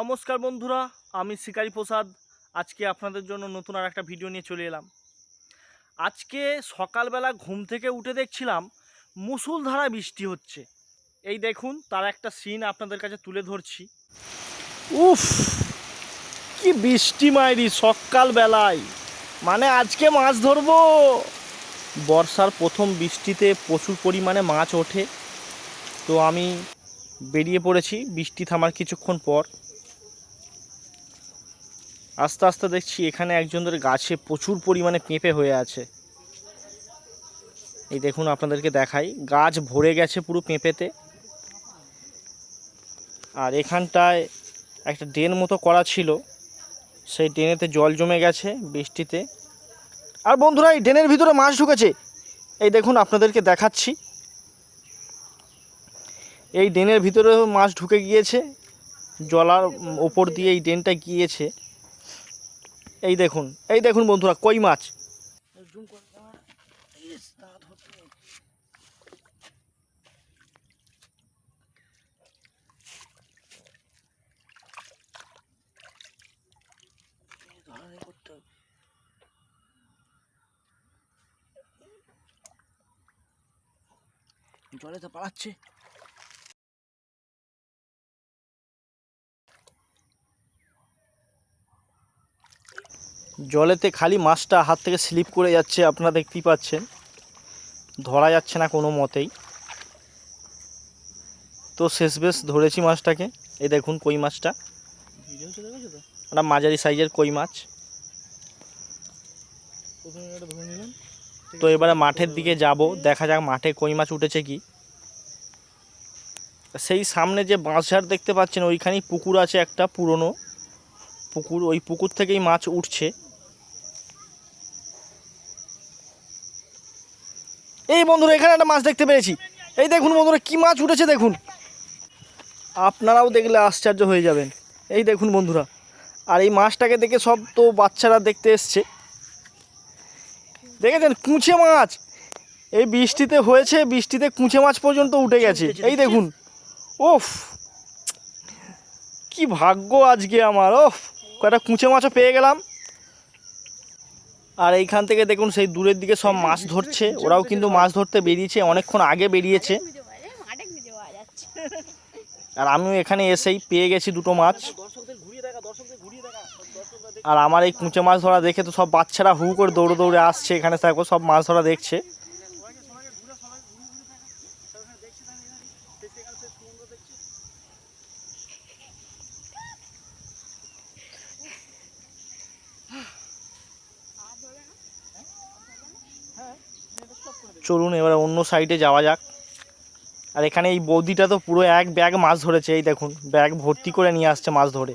নমস্কার বন্ধুরা, আমি শিকারি প্রসাদ। আজকে আপনাদের জন্য নতুন আর একটা ভিডিও নিয়ে চলে এলাম। আজকে সকালবেলা ঘুম থেকে উঠে দেখছিলাম মুসুলধারা বৃষ্টি হচ্ছে। এই দেখুন, তার একটা সিন আপনাদের কাছে তুলে ধরছি। উফ, কি বৃষ্টি মাইরি সকালবেলায়। মানে আজকে মাছ ধরবো। বর্ষার প্রথম বৃষ্টিতে প্রচুর পরিমাণে মাছ ওঠে। তো আমি বেরিয়ে পড়েছি, বৃষ্টি থামার কিছুক্ষণ পর। আস্তে আস্তে দেখছি এখানে একজনের গাছে প্রচুর পরিমাণে পেঁপে হয়ে আছে। এই দেখুন আপনাদেরকে দেখাই, গাছ ভরে গেছে পুরো পেঁপেতে। আর এখানটায় একটা ড্রেন মতো করা ছিল, সেই ড্রেনেতে জল জমে গেছে বৃষ্টিতে। আর বন্ধুরা, এই ড্রেনের ভিতরে মাছ ঢুকেছে। এই দেখুন আপনাদেরকে দেখাচ্ছি। এই ড্রেনের ভিতরে মাছ ঢুকে গিয়েছে, জলার ওপর দিয়ে এই ড্রেনটা গিয়েছে। এই দেখুন এই দেখুন বন্ধুরা কই মাছ? জলে তো পালাচ্ছে। জলেতে খালি মাছটা হাত থেকে স্লিপ করে যাচ্ছে, আপনারা দেখতেই পাচ্ছেন। ধরা যাচ্ছে না কোনো মতেই। তো শেষ বেশ, ধরেছি মাছটাকে। এই দেখুন কই মাছটা। একটা মাঝারি সাইজের কই মাছ। তো এবারে মাঠের দিকে যাব, দেখা যাক মাঠে কই মাছ উঠেছে কি। সেই সামনে যে বাঁশঝাড় দেখতে পাচ্ছেন, ওইখানেই পুকুর আছে একটা পুরনো। পুকুর, ওই পুকুর থেকেই মাছ উঠছে। এই বন্ধুরা এখানে একটা মাছ দেখতে পেয়েছি। এই দেখুন বন্ধুরা কি মাছ উঠেছে দেখুন। আপনারাও দেখলে আশ্চর্য হয়ে যাবেন। এই দেখুন বন্ধুরা আর এই মাছটাকে দেখে সব তো বাচ্চারা দেখতে এসছে। দেখেছেন? কুঁচে মাছ। এই বৃষ্টিতে হয়েছে বৃষ্টিতে কুঁচে মাছ পর্যন্ত উঠে গেছে। এই দেখুন। ওফ কি ভাগ্য আজকে আমার ওফ কয়টা কুঁচে মাছও পেয়ে গেলাম। আর এইখান থেকে দেখুন সেই দূরের দিকে সব মাছ ধরছে। ওরাও কিন্তু মাছ ধরতে বেরিয়েছে অনেকক্ষণ আগে বেরিয়েছে। আর আমিও এখানে এসেই পেয়ে গেছি দুটো মাছ। আর আমার এই কুঁচে মাছ ধরা দেখে তো সব বাচ্চারা হু করে দৌড়ে দৌড়ে আসছে। এখানে থাকো সব মাছ ধরা দেখছে। চলুন, এবারে অন্য সাইডে যাওয়া যাক। আর এখানে এই বৌদিটা তো পুরো এক ব্যাগ মাছ ধরেছে, এই দেখুন ব্যাগ ভর্তি করে নিয়ে আসছে মাছ ধরে।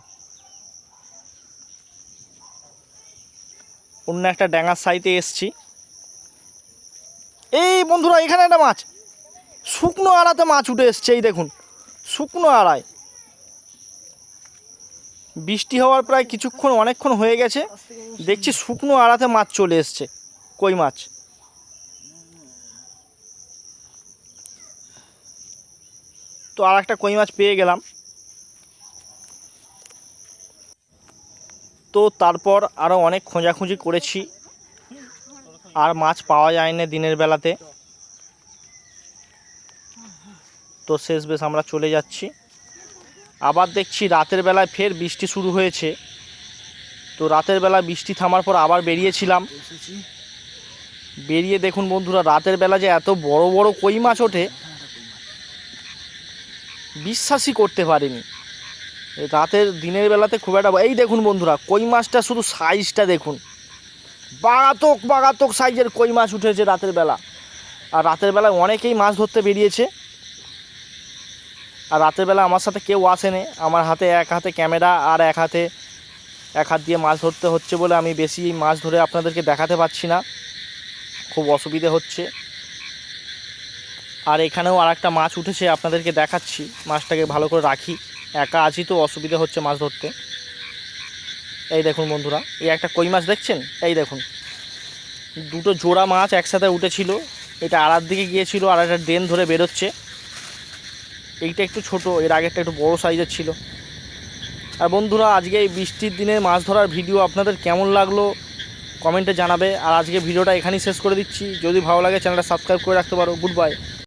অন্য একটা ড্যাঙার সাইতে এসছি। এই বন্ধুরা, এখানে একটা মাছ, শুকনো আড়াতে মাছ উঠে এসছে, এই দেখুন, শুকনো আড়ায়। বৃষ্টি হওয়ার প্রায় কিছুক্ষণ, অনেকক্ষণ হয়ে গেছে, দেখছি শুকনো আড়াতে মাছ চলে এসছে, কই মাছ? তো আর একটা কই মাছ পেয়ে গেলাম। তো তারপর আরও অনেক খোঁজাখুঁজি করেছি। আর মাছ পাওয়া যায় না দিনের বেলাতে। তো শেষ বেশ আমরা চলে যাচ্ছি। আবার দেখছি রাতের বেলায় ফের বৃষ্টি শুরু হয়েছে। তো রাতের বেলা বৃষ্টি থামার পর আবার বেরিয়েছিলাম। বেরিয়ে দেখুন বন্ধুরা, রাতের বেলা যে এত বড় বড় কই মাছ ওঠে বিশ্বাসই করতে পারিনি। রাতের দিনের বেলাতে খুব একটা এই দেখুন বন্ধুরা, কই মাছটা শুধু সাইজটা দেখুন। বাগাতক বাগাতক সাইজের কই মাছ উঠেছে রাতের বেলা। আর রাতের বেলায় অনেকেই মাছ ধরতে বেরিয়েছে। আর রাতের বেলা আমার সাথে কেউ আসেনি। আমার হাতে এক হাতে ক্যামেরা আর এক হাতে, এক হাত দিয়ে মাছ ধরতে হচ্ছে বলে আমি বেশি মাছ ধরে আপনাদেরকে দেখাতে পারছি না। খুব অসুবিধে হচ্ছে। আর এখানেও আর একটা মাছ উঠেছে, আপনাদেরকে দেখাচ্ছি। মাছটাকে ভালো করে রাখি। একা আছি তো, অসুবিধা হচ্ছে মাছ ধরতে। এই দেখুন বন্ধুরা, এই একটা কই মাছ দেখছেন? এই দেখুন। দুটো জোড়া মাছ একসাথে উঠেছিল। এটা আড়ার দিকে গিয়েছিল, আর একটা ড্রেন ধরে বেরোচ্ছে। এইটা একটু ছোট, এর আগেরটা একটু বড় সাইজের ছিল। আর বন্ধুরা, আজকে এই বৃষ্টির দিনে মাছ ধরার ভিডিও আপনাদের কেমন লাগল, কমেন্টে জানাবে। আর আজকে ভিডিওটা এখানেই শেষ করে দিচ্ছি। যদি ভালো লাগে, চ্যানেলটা সাবস্ক্রাইব করে রাখতে পারো। Good bye.